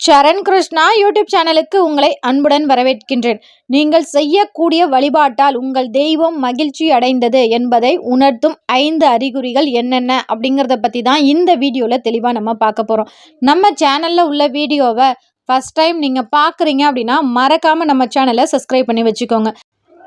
சரண் Krishna YouTube சேனலுக்கு உங்களை அன்புடன் வரவேற்கின்றேன். நீங்கள் செய்யக்கூடிய வழிபாட்டால் உங்கள் தெய்வம் மகிழ்ச்சி அடைந்தது என்பதை உணர்த்தும் ஐந்து அறிகுறிகள் என்னென்ன அப்படிங்கிறத பற்றி தான் இந்த வீடியோவில் தெளிவாக நம்ம பார்க்க போகிறோம் நம்ம சேனலில் உள்ள வீடியோவை ஃபஸ்ட் டைம் நீங்கள் பார்க்குறீங்க அப்படின்னா மறக்காமல் நம்ம சேனலை சப்ஸ்கிரைப் பண்ணி வச்சுக்கோங்க.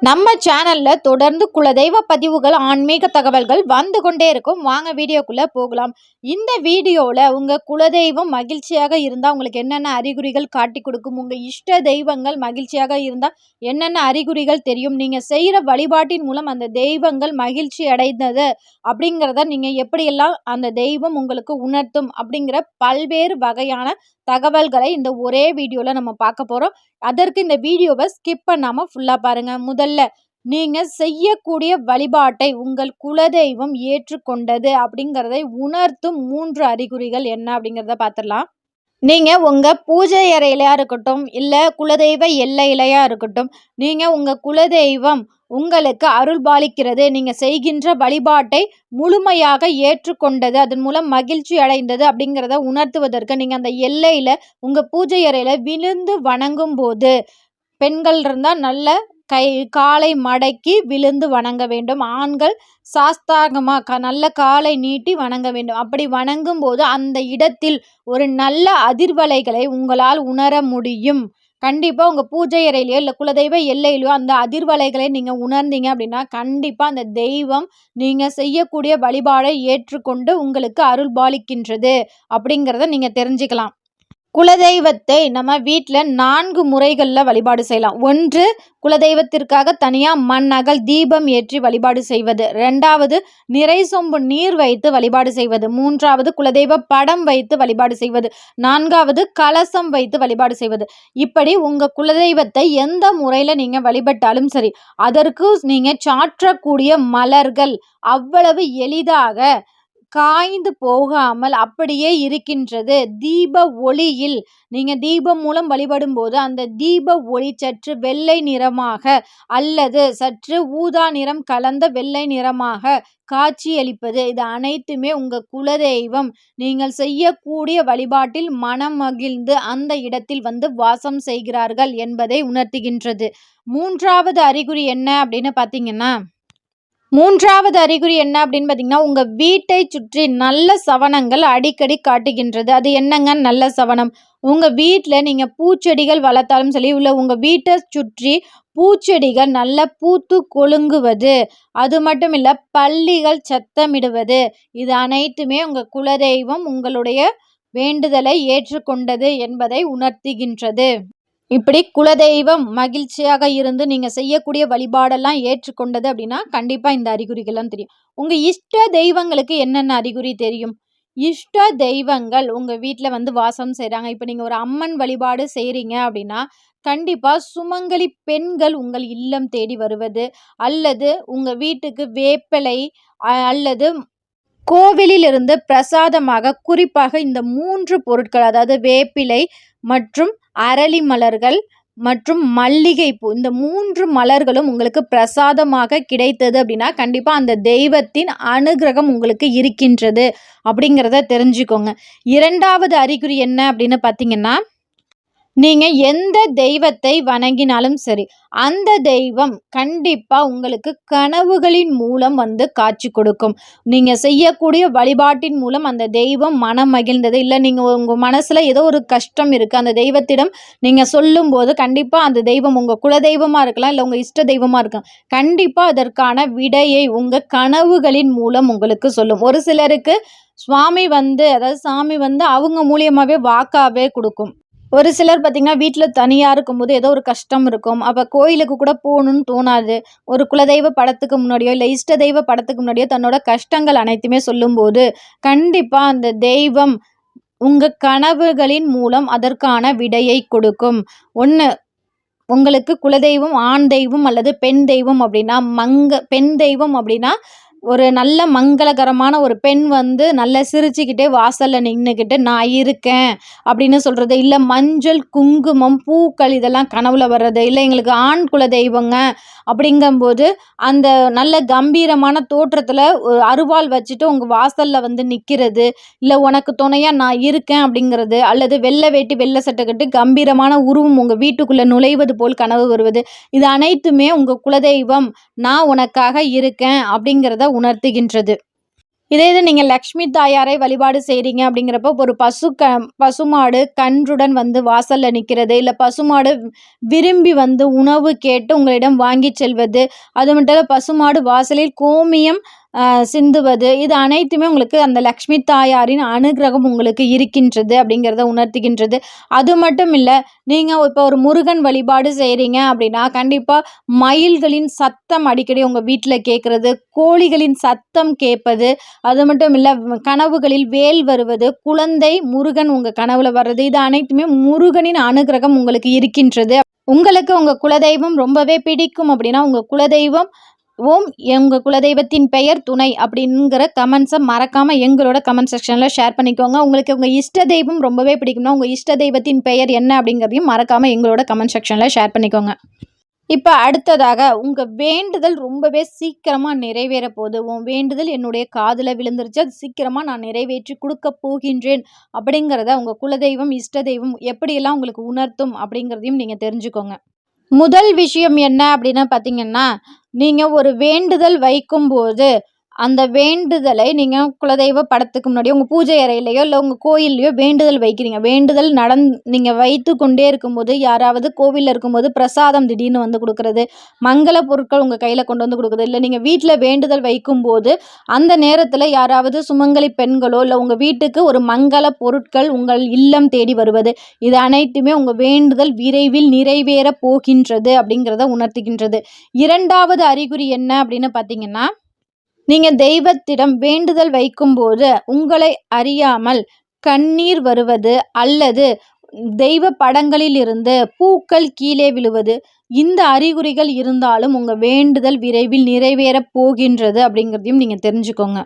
நம்ம சேனலில் தொடர்ந்து குலதெய்வ பதிவுகள் ஆன்மீக தகவல்கள் வந்து கொண்டே இருக்கும். வாங்க வீடியோக்குள்ளே போகலாம். இந்த வீடியோவில் உங்கள் குலதெய்வம் மகிழ்ச்சியாக இருந்தால் உங்களுக்கு என்னென்ன அறிகுறிகள் காட்டி கொடுக்கும்? உங்கள் இஷ்ட தெய்வங்கள் மகிழ்ச்சியாக இருந்தால் என்னென்ன அறிகுறிகள் தெரியும்? நீங்கள் செய்கிற வழிபாட்டின் மூலம் அந்த தெய்வங்கள் மகிழ்ச்சி அடைந்தது அப்படிங்கிறத நீங்கள் எப்படியெல்லாம் அந்த தெய்வம் உங்களுக்கு உணர்த்தும் அப்படிங்கிற பல்வேறு வகையான தகவல்களை இந்த ஒரே வீடியோவில் நம்ம பார்க்க போகிறோம் அதற்கு இந்த வீடியோவை ஸ்கிப் பண்ணாமல் ஃபுல்லாக பாருங்கள் முதல்ல நீங்கள் செய்யக்கூடிய வழிபாட்டை உங்கள் குலதெய்வம் ஏற்றுக்கொண்டது அப்படிங்கிறதை உணர்த்தும் மூன்று அறிகுறிகள் என்ன அப்படிங்கிறத பார்த்துடலாம். நீங்கள் உங்கள் பூஜை அறையிலையாக இருக்கட்டும் இல்லை குலதெய்வ எல்லையிலையாக இருக்கட்டும் நீங்கள் உங்கள் குலதெய்வம் உங்களுக்கு அருள் பாலிக்கிறது நீங்கள் செய்கின்ற வழிபாட்டை முழுமையாக ஏற்றுக்கொண்டது அதன் மூலம் மகிழ்ச்சி அடைந்தது அப்படிங்கிறத உணர்த்துவதற்கு நீங்கள் அந்த எல்லையில் உங்கள் பூஜை அறையில் விழுந்து வணங்கும் போது பெண்கள் இருந்தால் நல்ல கை காலை மடக்கி விழுந்து வணங்க வேண்டும். ஆண்கள் சாஸ்தாகமாக க நல்ல காலை நீட்டி வணங்க வேண்டும். அப்படி வணங்கும் போது அந்த இடத்தில் ஒரு நல்ல அதிர்வலைகளை உங்களால் உணர முடியும். கண்டிப்பாக உங்கள் பூஜை அறையிலையோ இல்லை குலதெய்வ எல்லையிலையோ அந்த அதிர்வலைகளை நீங்கள் உணர்ந்தீங்க அப்படின்னா கண்டிப்பாக அந்த தெய்வம் நீங்கள் செய்யக்கூடிய வழிபாடை ஏற்றுக்கொண்டு உங்களுக்கு அருள் பாலிக்கின்றது அப்படிங்கிறத நீங்கள் தெரிஞ்சுக்கலாம். குலதெய்வத்தை நம்ம வீட்டில் நான்கு முறைகளில் வழிபாடு செய்யலாம். ஒன்று குலதெய்வத்திற்காக தனியாக மண் அகல் தீபம் ஏற்றி வழிபாடு செய்வது. ரெண்டாவது நிறை சொம்பு நீர் வைத்து வழிபாடு செய்வது. மூன்றாவது குலதெய்வ படம் வைத்து வழிபாடு செய்வது. நான்காவது கலசம் வைத்து வழிபாடு செய்வது. இப்படி உங்கள் குலதெய்வத்தை எந்த முறையில் நீங்கள் வழிபட்டாலும் சரி அதற்கு நீங்கள் சாற்றக்கூடிய மலர்கள் அவ்வளவு எளிதாக காய்ந்து போகாமல் அப்படியே இருக்கின்றது. தீப ஒளியில் நீங்கள் தீபம் மூலம் வழிபடும் போது அந்த தீப ஒளி சற்று வெள்ளை நிறமாக அல்லது சற்று ஊதா நிறம் கலந்த வெள்ளை நிறமாக காட்சியளிப்பது. இது அனைத்துமே உங்கள் குலதெய்வம். நீங்கள் செய்யக்கூடிய வழிபாட்டில் மனம் மகிழ்ந்து அந்த இடத்தில் வந்து வாசம் செய்கிறார்கள் என்பதை உணர்த்துகின்றது. மூன்றாவது அறிகுறி என்ன அப்படின்னு பார்த்தீங்கன்னா மூன்றாவது அறிகுறி என்ன அப்படின்னு பார்த்தீங்கன்னா உங்கள் வீட்டை சுற்றி நல்ல சவனங்கள் அடிக்கடி காட்டுகின்றது. அது என்னங்க நல்ல சவனம் உங்கள் வீட்டில் நீங்கள் பூச்செடிகள் வளர்த்தாலும் சரி இல்லை உங்கள் வீட்டை சுற்றி பூச்செடிகள் நல்ல பூத்து கொழுங்குவது. அது மட்டும் இல்லை பள்ளிகள் சத்தமிடுவது. இது அனைத்துமே உங்கள் குலதெய்வம் உங்களுடைய வேண்டுதலை ஏற்றுக்கொண்டது என்பதை உணர்த்துகின்றது. இப்படி குலதெய்வம் மகிழ்ச்சியாக இருந்து நீங்கள் செய்யக்கூடிய வழிபாடெல்லாம் ஏற்றுக்கொண்டது அப்படின்னா கண்டிப்பாக இந்த அறிகுறிகள்லாம் தெரியும். உங்கள் இஷ்ட தெய்வங்களுக்கு என்னென்ன அறிகுறி தெரியும்? இஷ்ட தெய்வங்கள் உங்கள் வீட்டில் வந்து வாசம் செய்கிறாங்க இப்போ நீங்கள் ஒரு அம்மன் வழிபாடு செய்கிறீங்க அப்படின்னா கண்டிப்பாக சுமங்கலி பெண்கள் உங்கள் இல்லம் தேடி வருவது அல்லது உங்கள் வீட்டுக்கு வேப்பிலை அல்லது கோவிலிலிருந்து பிரசாதமாக குறிப்பாக இந்த மூன்று பொருட்கள் அதாவது வேப்பிலை மற்றும் அரளி மலர்கள் மற்றும் மல்லிகைப்பூ இந்த மூன்று மலர்களும் உங்களுக்கு பிரசாதமாக கிடைத்தது அப்படின்னா கண்டிப்பாக அந்த தெய்வத்தின் அனுகிரகம் உங்களுக்கு இருக்கின்றது அப்படிங்கிறத தெரிஞ்சுக்கோங்க. இரண்டாவது அறிகுறி என்ன அப்படின்னு பார்த்தீங்கன்னா நீங்கள் எந்த தெய்வத்தை வணங்கினாலும் சரி அந்த தெய்வம் கண்டிப்பாக உங்களுக்கு கனவுகளின் மூலம் வந்து காட்சி கொடுக்கும். நீங்கள் செய்யக்கூடிய வழிபாட்டின் மூலம் அந்த தெய்வம் மனம் மகிழ்ந்தது. இல்லை நீங்கள் உங்கள் மனசில் ஏதோ ஒரு கஷ்டம் இருக்குது அந்த தெய்வத்திடம் நீங்கள் சொல்லும்போது கண்டிப்பாக அந்த தெய்வம் உங்கள் குலதெய்வமாக இருக்கலாம் இல்லை உங்கள் இஷ்ட தெய்வமாக இருக்கலாம். கண்டிப்பாக அதற்கான விடையை உங்கள் கனவுகளின் மூலம் உங்களுக்கு சொல்லும். ஒரு சிலருக்கு சுவாமி வந்து அதாவது சாமி வந்து அவங்க மூலியமாகவே வாக்காகவே கொடுக்கும். ஒரு சிலர் பார்த்திங்கன்னா வீட்டில் தனியாக இருக்கும்போது ஏதோ ஒரு கஷ்டம் இருக்கும். அப்போ கோயிலுக்கு கூட போகணுன்னு தோணாது. ஒரு குலதெய்வ படத்துக்கு முன்னாடியோ இல்லை இஷ்ட தெய்வ படத்துக்கு முன்னாடியோ தன்னோட கஷ்டங்கள் அனைத்துமே சொல்லும்போது கண்டிப்பாக அந்த தெய்வம் உங்கள் கனவுகளின் மூலம் அதற்கான விடையை கொடுக்கும். ஒன்று உங்களுக்கு குலதெய்வம் ஆண் தெய்வம் அல்லது பெண் தெய்வம் அப்படின்னா மங்க பெண் தெய்வம் அப்படின்னா ஒரு நல்ல மங்களகரமான ஒரு பெண் வந்து நல்லா சிரிச்சுக்கிட்டே வாசலில் நின்றுக்கிட்டு நான் இருக்கேன் அப்படின்னு சொல்கிறது இல்லை மஞ்சள் குங்குமம் பூக்கள் இதெல்லாம் கனவுல வர்றது. இல்லை எங்களுக்கு ஆண் குல தெய்வங்க அப்படிங்கும்போது அந்த நல்ல கம்பீரமான தோற்றத்தில் அருவாள் வச்சுட்டு உங்கள் வாசலில் வந்து நிற்கிறது இல்லை உனக்கு துணையாக நான் இருக்கேன் அப்படிங்கிறது. அல்லது வெள்ளை வேட்டி வெள்ளை சட்டை கட்டு கம்பீரமான உருவம் உங்கள் வீட்டுக்குள்ளே நுழைவது போல் கனவு வருவது. இது அனைத்துமே உங்கள் குலதெய்வம். நான் உனக்காக இருக்கேன் அப்படிங்கிறத உணர்த்துகின்றது. இதே இது நீங்கள் லக்ஷ்மி தாயாரை வழிபாடு செய்கிறீங்க அப்படிங்கிறப்போ ஒரு பசு க பசுமாடு கன்றுடன் வந்து வாசலில் நிற்கிறது இல்லை பசுமாடு விரும்பி வந்து உணவு கேட்டு உங்களிடம் வாங்கி செல்வது அது மட்டும் இல்லை பசுமாடு வாசலில் கோமியம் சிந்துவது. இது அனைத்துமே உங்களுக்கு அந்த லக்ஷ்மி தாயாரின் அனுகிரகம் உங்களுக்கு இருக்கின்றது அப்படிங்கிறத உணர்த்துகின்றது. அது மட்டும் இல்லை நீங்கள் இப்போ ஒரு முருகன் வழிபாடு செய்கிறீங்க அப்படின்னா கண்டிப்பாக மயில்களின் சத்தம் அடிக்கடி உங்கள் வீட்டில் கேட்குறது கோழிகளின் சத்தம் கேட்பது அது மட்டும் இல்லை கனவுகளில் வேல் வருவது குழந்தை முருகன் உங்கள் கனவுல வர்றது இது அனைத்துமே முருகனின் அனுகிரகம் உங்களுக்கு இருக்கின்றது. உங்களுக்கு உங்கள் குலதெய்வம் ரொம்பவே பிடிக்கும் அப்படின்னா உங்கள் குலதெய்வம் ஓம் எங்கள் குலதெய்வத்தின் பெயர் துணை அப்படிங்கிற கமெண்ட்ஸை மறக்காமல் எங்களோட கமெண்ட் செக்ஷனில் ஷேர் பண்ணிக்கோங்க. உங்களுக்கு உங்கள் இஷ்ட தெய்வம் ரொம்பவே பிடிக்கும்னா உங்கள் இஷ்ட தெய்வத்தின் பெயர் என்ன அப்படிங்கிறதையும் மறக்காமல் எங்களோட கமெண்ட் செக்ஷனில் ஷேர் பண்ணிக்கோங்க. இப்போ அடுத்ததாக உங்கள் வேண்டுதல் ரொம்பவே சீக்கிரமாக நிறைவேற போகுது. உன் வேண்டுதல் என்னுடைய காதில் விழுந்துருச்சு. அது சீக்கிரமாக நான் நிறைவேற்றி கொடுக்க போகின்றேன் அப்படிங்கிறத உங்கள் குலதெய்வம் இஷ்ட தெய்வம் எப்படியெல்லாம் உங்களுக்கு உணர்த்தும் அப்படிங்கிறதையும் நீங்கள் தெரிஞ்சுக்கோங்க. முதல் விஷயம் என்ன அப்படின்னு பார்த்தீங்கன்னா நீங்கள் ஒரு வேண்டுதல் வைக்கும்போது அந்த வேண்டுதலை நீங்கள் குலதெய்வ படத்துக்கு முன்னாடி உங்கள் பூஜை அறையிலையோ இல்லை உங்கள் கோயில்லையோ வேண்டுதல் வைக்கிறீங்க. வேண்டுதல் நடந் நீங்கள் வைத்து கொண்டே இருக்கும்போது யாராவது கோவிலில் இருக்கும்போது பிரசாதம் திடீர்னு வந்து கொடுக்குறது மங்கள பொருட்கள் உங்கள் கையில் கொண்டு வந்து கொடுக்குறது இல்லை நீங்கள் வீட்டில் வேண்டுதல் வைக்கும்போது அந்த நேரத்தில் யாராவது சுமங்கலி பெண்களோ இல்லை உங்கள் வீட்டுக்கு ஒரு மங்கள பொருட்கள் உங்கள் இல்லம் தேடி வருவது இது அனைத்துமே உங்கள் வேண்டுதல் விரைவில் நிறைவேற போகின்றது அப்படிங்கிறத உணர்த்துகின்றது. இரண்டாவது அறிகுறி என்ன அப்படின்னு பார்த்தீங்கன்னா நீங்கள் தெய்வத்திடம் வேண்டுதல் வைக்கும்போது உங்களை அறியாமல் கண்ணீர் வருவது அல்லது தெய்வ படங்களில் இருந்து பூக்கள் கீழே விழுவது இந்த அறிகுறிகள் இருந்தாலும் உங்கள் வேண்டுதல் விரைவில் நிறைவேறப் போகின்றது அப்படிங்கிறதையும் நீங்கள் தெரிஞ்சுக்கோங்க.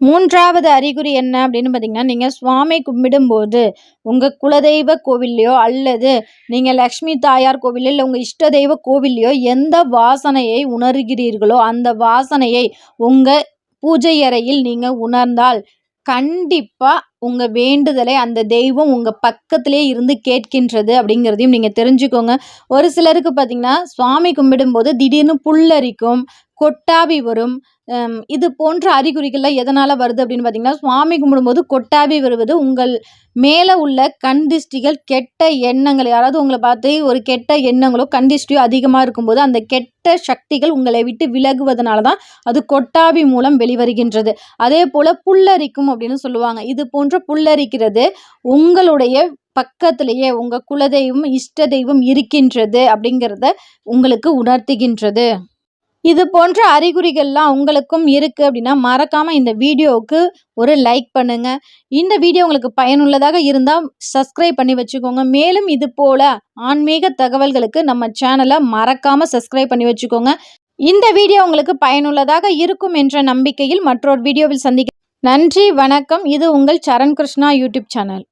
மூன்றாவது அறிகுறி என்ன அப்படின்னு பார்த்தீங்கன்னா நீங்கள் சுவாமி கும்பிடும்போது உங்கள் குலதெய்வ கோவில்லையோ அல்லது நீங்கள் லக்ஷ்மி தாயார் கோவிலில் இல்லை உங்கள் இஷ்ட தெய்வ கோவில்லையோ எந்த வாசனையை உணர்கிறீர்களோ அந்த வாசனையை உங்கள் பூஜை அறையில் நீங்கள் உணர்ந்தால் கண்டிப்பாக உங்கள் வேண்டுதலை அந்த தெய்வம் உங்கள் பக்கத்திலே இருந்து கேட்கின்றது அப்படிங்கிறதையும் நீங்கள் தெரிஞ்சுக்கோங்க. ஒரு சிலருக்கு பார்த்திங்கன்னா சுவாமி கும்பிடும்போது திடீர்னு புல்லரிக்கும் கொட்டாவி வரும் இது போன்ற அறிகுறிகள்லாம் எதனால் வருது அப்படின்னு பார்த்தீங்கன்னா சுவாமி கும்பிடும்போது கொட்டாவி வருவது உங்கள் மேலே உள்ள கண் திஷ்டிகள் கெட்ட எண்ணங்கள் யாராவது உங்களை பார்த்து ஒரு கெட்ட எண்ணங்களோ கண் திஷ்டியோ அதிகமாக இருக்கும்போது அந்த கெட்ட சக்திகள் உங்களை விட்டு விலகுவதனால தான் அது கொட்டாவி மூலம் வெளிவருகின்றது. அதே போல் புல்லரிக்கும் அப்படின்னு சொல்லுவாங்க. இது போன்ற புல்லரிக்கிறது உங்களுடைய பக்கத்திலேயே உங்கள் குலதெய்வம் இஷ்ட தெய்வம் இருக்கின்றது அப்படிங்கிறத உங்களுக்கு உணர்த்துகின்றது. இது போன்ற அறிகுறிகள்லாம் உங்களுக்கும் இருக்குது அப்படின்னா மறக்காமல் இந்த வீடியோவுக்கு ஒரு லைக் பண்ணுங்கள் இந்த வீடியோ உங்களுக்கு பயனுள்ளதாக இருந்தால் சப்ஸ்கிரைப் பண்ணி வச்சுக்கோங்க. மேலும் இது போல் ஆன்மீக தகவல்களுக்கு நம்ம சேனலை மறக்காமல் சப்ஸ்கிரைப் பண்ணி வச்சுக்கோங்க. இந்த வீடியோ உங்களுக்கு பயனுள்ளதாக இருக்கும் என்ற நம்பிக்கையில் மற்றொரு வீடியோவில் சந்திக்க நன்றி வணக்கம். இது உங்கள் சரண் கிருஷ்ணா யூடியூப் சேனல்